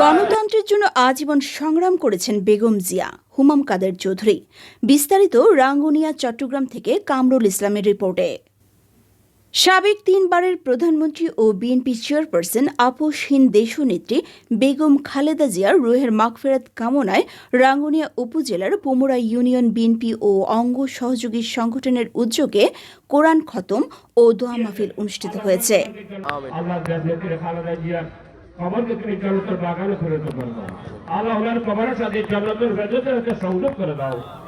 গণতন্ত্রের জন্য আজীবন সংগ্রাম করেছেন বেগম জিয়া, হুমাম কাদের চৌধুরী। বিস্তারিত রাঙ্গুনিয়া, চট্টগ্রাম থেকে কামরুল ইসলামের রিপোর্টে। সাবেক তিনবারের প্রধানমন্ত্রী ও বিএনপি চেয়ারপারসন আপোষহীন দেশনেত্রী বেগম খালেদা জিয়ার রুহের মাগফেরাত কামনায় রাঙ্গুনিয়া উপজেলার পোমরা ইউনিয়ন বিএনপি ও অঙ্গ সহযোগী সংগঠনের উদ্যোগে কোরআন খতম ও দোয়া মাহফিল অনুষ্ঠিত হয়েছে। আল্লাহ জান্নাতের খালেদা জিয়ার কবরকে তুমি জান্নাতের বাগানে করে করে দাও আল্লাহ ওনার কবরের সাথে জান্নাতের ভেতরে সংযোগ করে দাও। আল্লাহ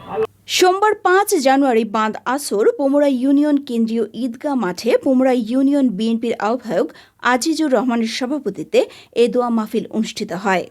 সোমবার পাঁচ জানুয়ারি বাঁধ আসর পোমরা ইউনিয়ন কেন্দ্রীয় ঈদগাহ মাঠে পোমরা ইউনিয়ন বিএনপির আহ্বায়ক আজিজুর রহমানের সভাপতিত্বে এ দোয়া মাহফিল অনুষ্ঠিত হয়।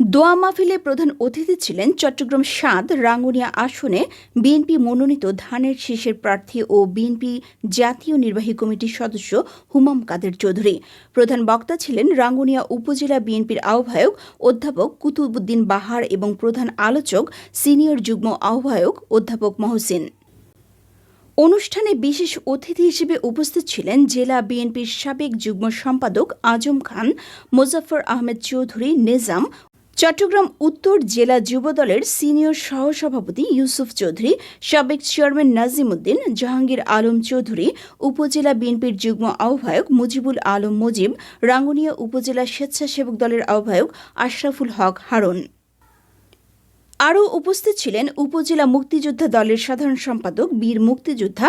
দোয়া মাহফিলে প্রধান অতিথি ছিলেন চট্টগ্রাম সাত রাঙ্গুনিয়া আসনে বিএনপি মনোনীত ধানের শীষের প্রার্থী ও বিএনপি জাতীয় নির্বাহী কমিটির সদস্য হুমাম কাদের চৌধুরী। প্রধান বক্তা ছিলেন রাঙ্গুনিয়া উপজেলা বিএনপির আহ্বায়ক অধ্যাপক কুতুবুদ্দিন বাহার এবং প্রধান আলোচক সিনিয়র যুগ্ম আহ্বায়ক অধ্যাপক মহসিন। অনুষ্ঠানে বিশেষ অতিথি হিসেবে উপস্থিত ছিলেন জেলা বিএনপির সাবেক যুগ্ম সম্পাদক আজম খান মোজাফর আহমেদ চৌধুরী, নিজাম চট্টগ্রাম উত্তর জেলা যুবদলের সিনিয়র সহসভাপতি ইউসুফ চৌধুরী, সাবেক চেয়ারম্যান নাজিম উদ্দিন, জাহাঙ্গীর আলম চৌধুরী, উপজেলা বিএনপির যুগ্ম আহ্বায়ক মুজিবুল আলম মুজিব, রাঙ্গুনিয়া উপজেলা স্বেচ্ছাসেবক দলের আহ্বায়ক আশরাফুল হক হারুন। আরও উপস্থিত ছিলেন উপজেলা মুক্তিযোদ্ধা দলের সাধারণ সম্পাদক, বীর মুক্তিযোদ্ধা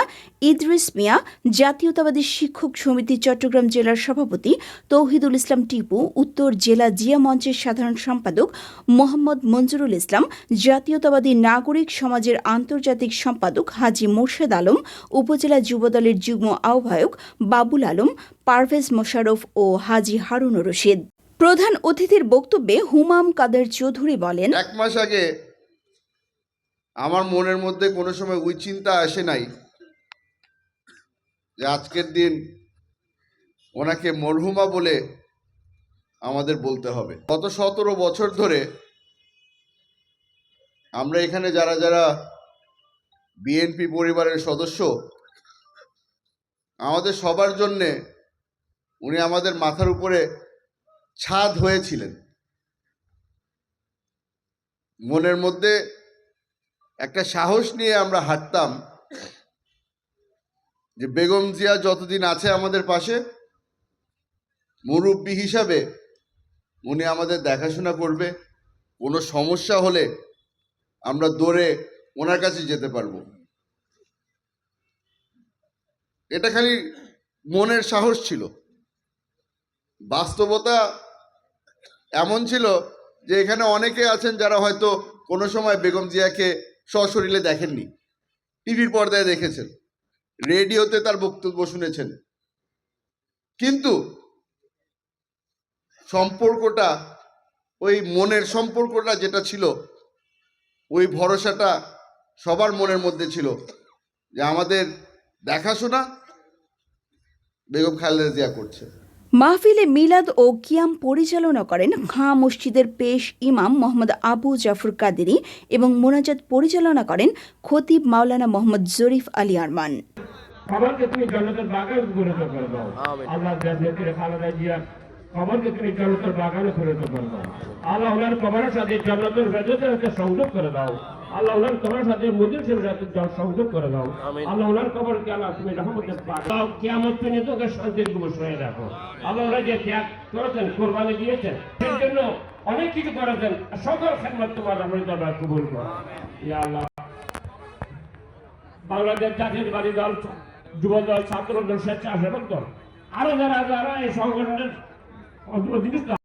ইদ্রিস মিয়া, জাতীয়তাবাদী শিক্ষক সমিতি চট্টগ্রাম জেলার সভাপতি তৌহিদুল ইসলাম টিপু, উত্তর জেলা জিয়া মঞ্চের সাধারণ সম্পাদক মোহাম্মদ মঞ্জুরুল ইসলাম, জাতীয়তাবাদী নাগরিক সমাজের আন্তর্জাতিক সম্পাদক হাজি মোর্শেদ আলম, উপজেলা যুবদলের যুগ্ম আহ্বায়ক বাবুল আলম, পারভেজ মোশারফ ও হাজি হারুন রশিদ। প্রধান অতিথির বক্তব্যে হুমাম কাদের চৌধুরী বলেন, এক মাস আগে আমার মনের মধ্যে কোনো সময় ওই চিন্তা আসে নাই যে আজকের দিন ওনাকে মরহুমা বলে আমাদের বলতে হবে। গত সতেরো বছর ধরে আমরা এখানে যারা যারা বিএনপি পরিবারের সদস্য, আমাদের সবার জন্যে উনি আমাদের মাথার উপরে ছাদ হয়েছিলেন। মনের মধ্যে একটা সাহস নিয়ে আমরা হাঁটতাম যে বেগম জিয়া যতদিন আছে আমাদের পাশে, মুরব্বী হিসাবে উনি আমাদের দেখাশোনা করবে, কোনো সমস্যা হলে আমরা দৌড়ে ওনার কাছে যেতে পারব। এটা খালি মনের সাহস ছিল। বাস্তবতা এমন ছিল যে এখানে অনেকে আছেন যারা হয়তো কোনো সময় বেগম জিয়াকে সশরীরে দেখেননি। টিভির পর্দায় দেখেছেন। রেডিওতে তার বক্তব্য শুনেছেন। কিন্তু সম্পর্কটা, ওই মনের সম্পর্কটা যেটা ছিল, ওই ভরসাটা সবার মনের মধ্যে ছিল যে আমাদের দেখাশোনা বেগম খালেদা জিয়া করছে। মাহফিলে মিলাদ ও কিয়াম পরিচালনা করেন খাঁ মসজিদের পেশ ইমাম মোহাম্মদ আবু জাফর কাদেরি এবং মোনাজাত পরিচালনা করেন খতিব মাওলানা মোহাম্মদ জরিফ আলী আরমান। কবরকে তুমি জান্নাতের বাগানে করে করে দাও। আল্লাহ খালেদা জিয়ার কবরকে তুমি জান্নাতের বাগানে করে করে দাও। আল্লাহ ওনার কবরের সাথে জান্নাতের ভেতরে সংযোগ করে দাও। আল্লাহ ওনার কবরের সাথে মুদির সাথে সংযোগ করে দাও। আল্লাহ ওনার কবরকে আল্লাহ তুমি রহমতের পাক কিয়ামত পর্যন্ত ওকে শান্তিরগুলো শুয়ে রাখো। আল্লাহ যে ত্যাগ করেছেন কোরবানি দিয়েছেন জন্য অনেক কিছু করেছেন। সকল খেদমত তোমার রহমত দরবার কবুল করো। ইয়া আল্লাহ। বাংলাদেশ জাতীয় বাড়ি দল যুব দল ছাত্র দল স্বেচ্ছাসেবক দল আরও যারা যারা এই সংগঠনের অধীনস্থ